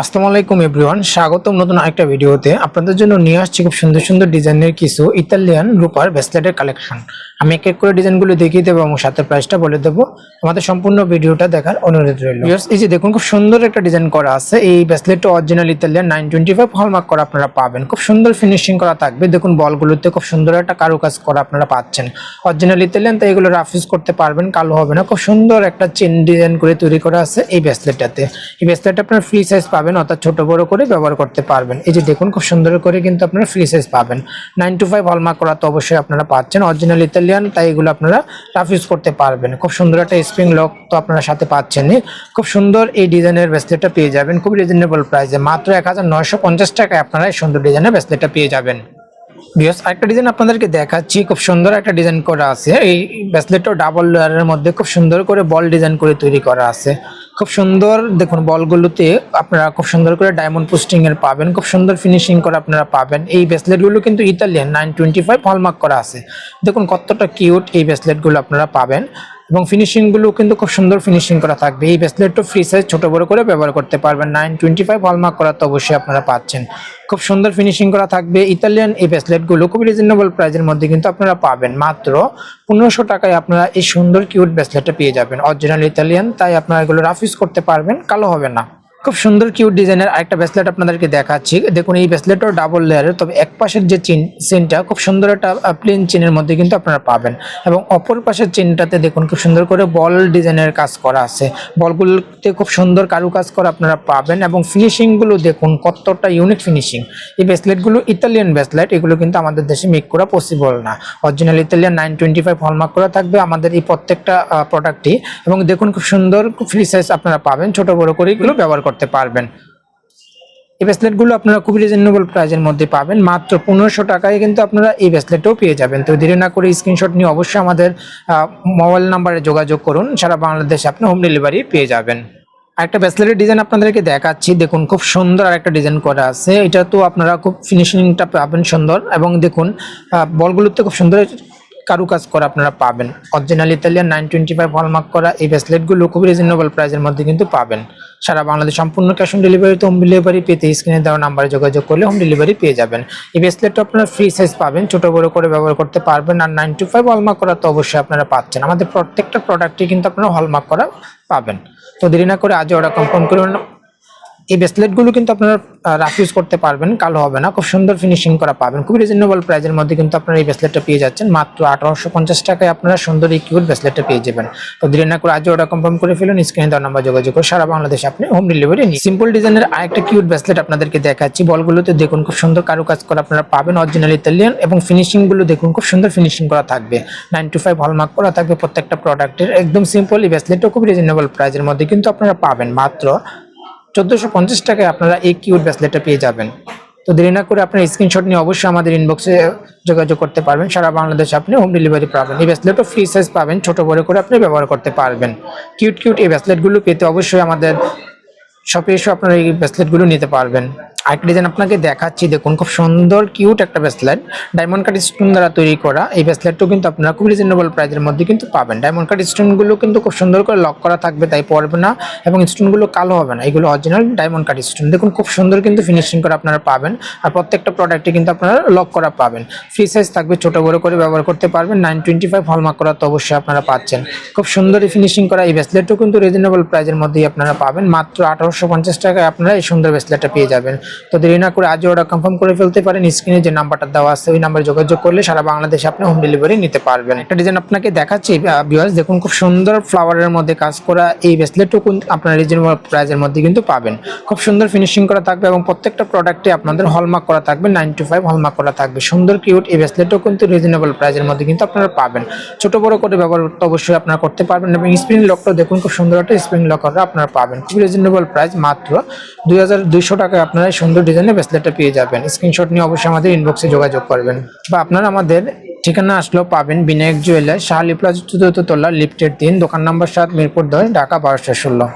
আসসালামু আলাইকুম এভরিওয়ান, স্বাগতম নতুন আরেকটা ভিডিওতে। আপনাদের জন্য নিয়ে আসছি খুব সুন্দর সুন্দর ডিজাইনের কিছু ইতালিয়ান রূপার ব্রেসলেটের কালেকশন। আমি এক এক করে ডিজাইনগুলো দেখিয়ে দেবো এবং সাথে প্রাইসটা বলে দেবো। আমাদের সম্পূর্ণ ভিডিওটা দেখার অনুরোধ রইল। এই যে দেখুন, খুব সুন্দর একটা ডিজাইন করা আছে। এই ব্রেসলেটটা original Italian nine twenty five hallmark করা আপনারা পাবেন। খুব সুন্দর ফিনিশিং করা থাকবে। দেখুন, বলগুলোতে খুব সুন্দর একটা কারুকাজ করা আপনারা পাচ্ছেন। অরিজিনাল ইতালিয়ান, তাই এগুলো রাফ ইউজ করতে পারবেন, কালো হবে না। খুব সুন্দর একটা চেন ডিজাইন করে তৈরি করা আছে এই ব্রেসলেটটাতে। এই ব্রেসলেটটা আপনার ফ্রি সাইজ পাবেন। অর্থাৎ ছোট বড় করে ব্যবহার করতে পারবেন। এই যে দেখুন, খুব সুন্দর করে কিন্তু আপনারা ফ্রি সাইজ পাবেন। নাইন টু ফাইভ হলমার্ক করা তো অবশ্যই আপনারা পাচ্ছেন। অরিজিনাল ইতালিয়ান তাই এগুলো আপনারা রাফ ইউজ করতে পারবেন। খুব সুন্দর একটা স্প্রিং লক তো আপনারা সাথে পাচ্ছেনই। খুব সুন্দর এই ডিজাইনের ব্রেসলেটটা পেয়ে যাবেন। খুব রিজনেবল প্রাইসে মাত্র এক হাজার নয়শো পঞ্চাশ টাকায় আপনারা এই সুন্দর ডিজাইনের ব্রেসলেটটা পেয়ে যাবেন। বিকজ আরেকটা ডিজাইন আপনাদেরকে দেখাচ্ছি। খুব সুন্দর একটা ডিজাইন করা আছে। এই ব্রেসলেটটা ডাবল লেয়ারের মধ্যে খুব সুন্দর করে বল ডিজাইন করে তৈরি করা আছে। খুব সুন্দর, দেখুন বলগুলোতে আপনারা খুব সুন্দর করে ডায়মন্ড পোস্টিং এর পাবেন, খুব সুন্দর ফিনিশিং করে আপনারা পাবেন। এই ব্রেসলেটগুলো কিন্তু Italian nine twenty five hallmark করা আছে। দেখুন কতটা কিউট এই ব্রেসলেটগুলো আপনারা পাবেন। এবং ফিনিশিংগুলো কিন্তু খুব সুন্দর ফিনিশিং করা থাকবে। এই ব্রেসলেটটা ফ্রি সাইজ ছোট বড় করে ব্যবহার করতে পারবেন। নাইন টোয়েন্টি ফাইভ হলমার্ক করা তো অবশ্যই আপনারা পাচ্ছেন। খুব সুন্দর ফিনিশিং করা থাকবে। ইতালিয়ান এই ব্রেসলেটগুলো খুব রিজনেবল প্রাইজের মধ্যে কিন্তু আপনারা পাবেন। মাত্র পনেরোশো টাকায় আপনারা এই সুন্দর কিউট ব্রেসলেটটা পেয়ে যাবেন। অরিজিনাল ইতালিয়ান তাই আপনারা এগুলো রাফিস করতে পারবেন। কালো হবে না। খুব সুন্দর কিউট ডিজাইনের আরেকটা ব্রেসলেট আপনাদেরকে দেখাচ্ছি। দেখুন, এই ব্রেসলেটও ডাবল লেয়ারের তবে এক পাশের যে চেন চেনটা খুব সুন্দর একটা প্লেন চেনের মধ্যে কিন্তু আপনারা পাবেন। এবং অপর পাশের চেনটাতে দেখুন, খুব সুন্দর করে বল ডিজাইনের কাজ করা আছে। বলগুলোতে খুব সুন্দর কারুকাজ করা আপনারা পাবেন এবং ফিনিশিংগুলো দেখুন, কতটা ইউনিক ফিনিশিং এই ব্রেসলেটগুলো ইতালিয়ান ব্রেসলেট এগুলো কিন্তু আমাদের দেশে মেক করা পসিবল না। Original Italian nine twenty five hallmark করা থাকবে আমাদের এই প্রত্যেকটা প্রোডাক্টই এবং দেখুন, খুব সুন্দর ফ্রি সাইজ আপনারা পাবেন, ছোট বড় করে এগুলো ব্যবহার করতে পারবেন। এই ব্রেসলেটগুলো আপনারা খুবই রিজনেবল প্রাইজের মধ্যে পাবেন। মাত্র পনেরোশো টাকায় কিন্তু আপনারা এই ব্রেসলেটও পেয়ে যাবেন। তো দেরি না করে স্ক্রিনশট নিয়ে অবশ্যই আমাদের মোবাইল নাম্বারে যোগাযোগ করুন। সারা বাংলাদেশে আপনি হোম ডেলিভারি পেয়ে যাবেন। আরেকটা ব্রেসলেটের ডিজাইন আপনাদেরকে দেখাচ্ছি। দেখুন, খুব সুন্দর আরেকটা ডিজাইন করা আছে। এটা তো আপনারা খুব ফিনিশিংটা পাবেন সুন্দর। এবং দেখুন বলগুলোতে খুব সুন্দর কারুকাজ করা আপনারা পাবেন। Original Italian nine twenty five hallmark করা এই ব্রেসলেটগুলো খুব রিজনেবল প্রাইসের মধ্যে কিন্তু পাবেন। সারা বাংলাদেশ সম্পূর্ণ ক্যাশ অন ডেলিভারিতে হোম ডেলিভারি পেতে স্ক্রিনে দেওয়া নাম্বারে যোগাযোগ করলে হোম ডেলিভারি পেয়ে যাবেন। এই ব্রেসলেটটা আপনারা ফ্রি সাইজ পাবেন, ছোট বড় করে ব্যবহার করতে পারবেন আর নাইন টু ফাইভ হলমার্ক করা তো অবশ্যই আপনারা পাচ্ছেন। আমাদের প্রত্যেকটা প্রোডাক্টই কিন্তু আপনারা হলমার্ক করা পাবেন। তো দেরি না করে আজও অর্ডার কনফার্ম করুন এই ব্রেসলেটগুলো কিন্তু আপনারা রাফ ইউজ করতে পারবেন, কালো হবে না, খুব সুন্দর ফিনিশিং করা পাবেন, খুবই রিজনেবল প্রাইজের মধ্যে কিন্তু আপনারা এই ব্রেসলেটটা পেয়ে যাচ্ছেন, মাত্র আঠারোশো পঞ্চাশ টাকায় আপনারা সুন্দর এই কিউট ব্রেসলেটটা পেয়ে যাবেন। তো দেরি না করে আজও অর্ডার কনফার্ম করে ফেলুন স্ক্রিনে দেওয়ার নাম্বার যোগাযোগ করে সারা বাংলাদেশে আপনি হোম ডেলিভারি নিন। সিম্পল ডিজাইনের আরেকটা কিউট ব্রেসলেট আপনাদেরকে দেখাচ্ছি, বলগুলোতে দেখুন খুব সুন্দর কারুকাজ করা আপনারা পাবেন অরিজিনাল ইতালিয়ান এবং ফিনিশিংগুলো দেখুন খুব সুন্দর ফিনিশিং করা থাকবে। নাইন টু ফাইভ হলমার্ক করা থাকবে প্রত্যেকটা প্রোডাক্টের একদম সিম্পল এই ব্রেসলেটও খুব রিজনেবল প্রাইজের মধ্যে কিন্তু আপনারা পাবেন, মাত্র চোদ্দোশো পঞ্চাশ টাকায় আপনারা এই কিউট ব্যাসলেটটা পেয়ে যাবেন। তো দেরি না করে আপনার স্ক্রিনশট নিয়ে অবশ্যই আমাদের ইনবক্সে যোগাযোগ করতে পারবেন। সারা বাংলাদেশে আপনি হোম ডেলিভারি পাবেন। এই ব্যাসলেটও ফ্রি সাইজ পাবেন, ছোট বড় করে আপনি ব্যবহার করতে পারবেন। কিউট কিউট এই ব্যাসলেটগুলো পেতে অবশ্যই আমাদের শপে এসে আপনারা এই ব্রেসলেটগুলো নিতে পারবেন। আরেকটা ডিজাইন আপনাকে দেখাচ্ছি, দেখুন, খুব সুন্দর কিউট একটা ব্রেসলেট ডায়মন্ড কাট স্টোন দ্বারা তৈরি করা। এই ব্রেসলেটটাও কিন্তু আপনারা খুব রিজনেবল প্রাইসের মধ্যে কিন্তু পাবেন। ডায়মন্ড কাট স্টোনগুলো কিন্তু খুব সুন্দর করে লক করা থাকবে, তাই পড়বে না এবং স্টোনগুলো কালো হবে না। এগুলো অরিজিনাল ডায়মন্ড কাট স্টোন দেখুন, খুব সুন্দর কিন্তু ফিনিশিং করে আপনারা পাবেন আর প্রত্যেকটা প্রোডাক্টে কিন্তু আপনারা লক করা পাবেন। ফ্রি সাইজ থাকবে, ছোট বড় করে ব্যবহার করতে পারবেন। নাইন টোয়েন্টি ফাইভ হলমার্ক করা তো অবশ্যই আপনারা পাচ্ছেন। খুব সুন্দর ফিনিশিং করা এই ব্রেসলেটটাও কিন্তু রিজনেবল প্রাইসের মধ্যেই আপনারা পাবেন। মাত্র আঠারোশো পঞ্চাশ টাকায় আপনারা এই সুন্দর ব্রেসলেটটা পেয়ে যাবেন। তো দেরি না করে আজও অর্ডার কনফার্ম করে ফেলতে পারেন। স্ক্রিনে যে নাম্বারটা দেওয়া আছে, ওই নাম্বারে যোগাযোগ করলে সারা বাংলাদেশে আপনি হোম ডেলিভারি নিতে পারবেন। একটা ডিজাইন আপনাকে দেখাচ্ছি বিয়ার্স দেখুন খুব সুন্দর ফ্লাওয়ারের মধ্যে কাজ করা এই ব্রেসলেটও কিন্তু আপনারা রিজনেবল প্রাইসের মধ্যে কিন্তু পাবেন। খুব সুন্দর ফিনিশিং করা থাকবে এবং প্রত্যেকটা প্রোডাক্টে আপনাদের হলমার্ক করা থাকবে নাইন টু ফাইভ হলমার্ক করা থাকবে। সুন্দর কিউট এই ব্রেসলেটও কিন্তু রিজনেবল প্রাইসের মধ্যে কিন্তু আপনারা পাবেন। ছোট, বড় করে ব্যবহার করতে অবশ্যই আপনারা করতে পারবেন এবং স্প্রিং লকটাও দেখুন, খুব সুন্দর একটা স্প্রিং লকারটা আপনারা পাবেন। খুব রিজনেবল প্রাইস মাত্র দুই হাজার দুইশো টাকায় আপনারা সুন্দর ডিজাইনের ব্রেসলেটটা পেয়ে যাবেন। স্ক্রিনশট নিয়ে অবশ্যই আমাদের ইনবক্সে যোগাযোগ করবেন। বা আপনারা আমাদের ঠিকানা আসলেও পাবেন বিনায়ক জুয়েলার শাহালি প্লাজা চতুর্থ তলা লিফটের দিন, দোকান নম্বর সাত, মিরপুর দশ, ঢাকা বারোশো ষোলো।